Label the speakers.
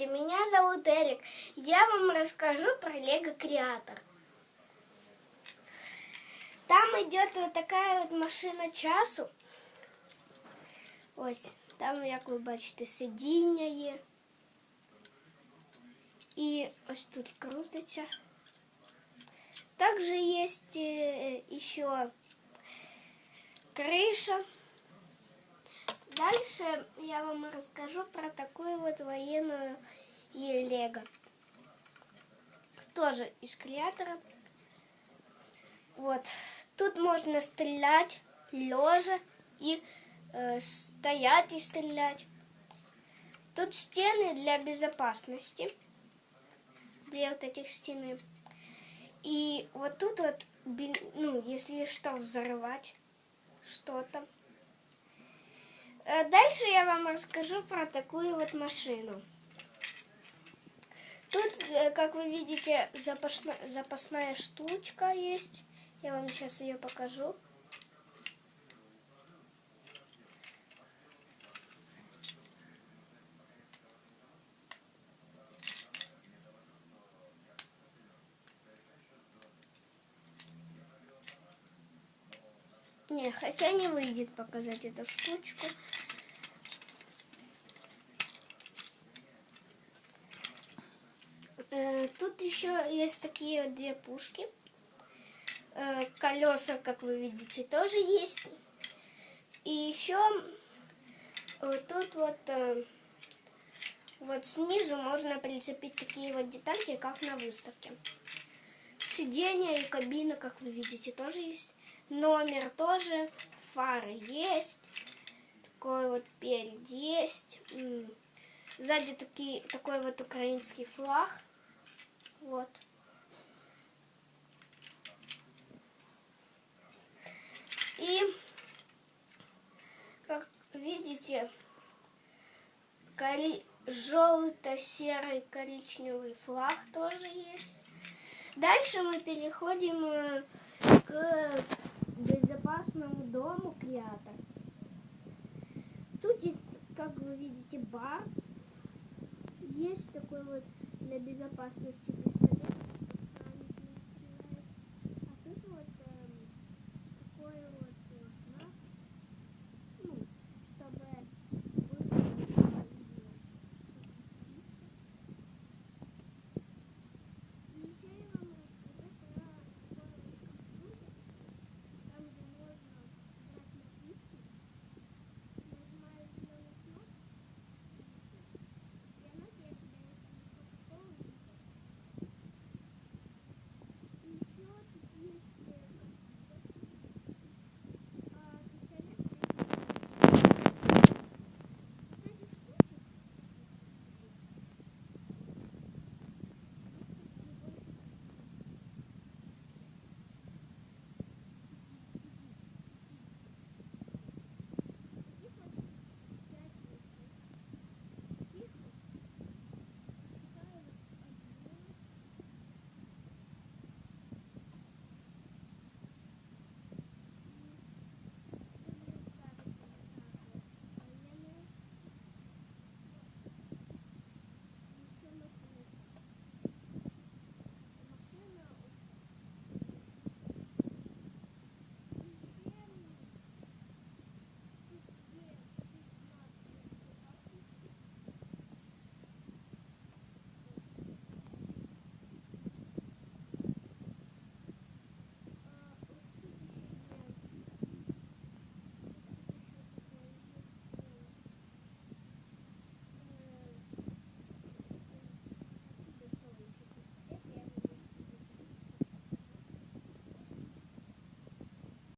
Speaker 1: Здравствуйте, меня зовут Эрик. Я вам расскажу про Лего Креатор. Там идет вот такая вот машина часу. Ось, там, як ви бачите, сидіння є. І ось тут крутиться. Также есть э, еще крыша. Дальше я вам расскажу про такую вот военную Лего. Тоже из креатора. Вот. Тут можно стрелять лежа и э, стоять и стрелять. Тут стены для безопасности. Две вот этих стены. И вот тут вот, ну, если что, взорвать что-то. Э, дальше я вам расскажу про такую вот машину. Тут, э, как вы видите, запасная, запасная штучка есть. Я вам сейчас ее покажу. Не, хотя не выйдет показать эту штучку. Э, тут еще есть такие две пушки. Э, колеса, как вы видите, тоже есть. И еще вот тут вот, э, вот снизу можно прицепить такие вот детальки, как на выставке. Сиденье и кабина, как вы видите, тоже есть. Номер тоже, фары есть, такой вот перед есть. Сзади такие, такой вот украинский флаг. Вот. И, как видите, кори... желто-серый коричневый флаг тоже есть. Дальше мы переходим э, к безопасному дому Креатор. Тут есть, как вы видите, бар. Есть такой вот для безопасности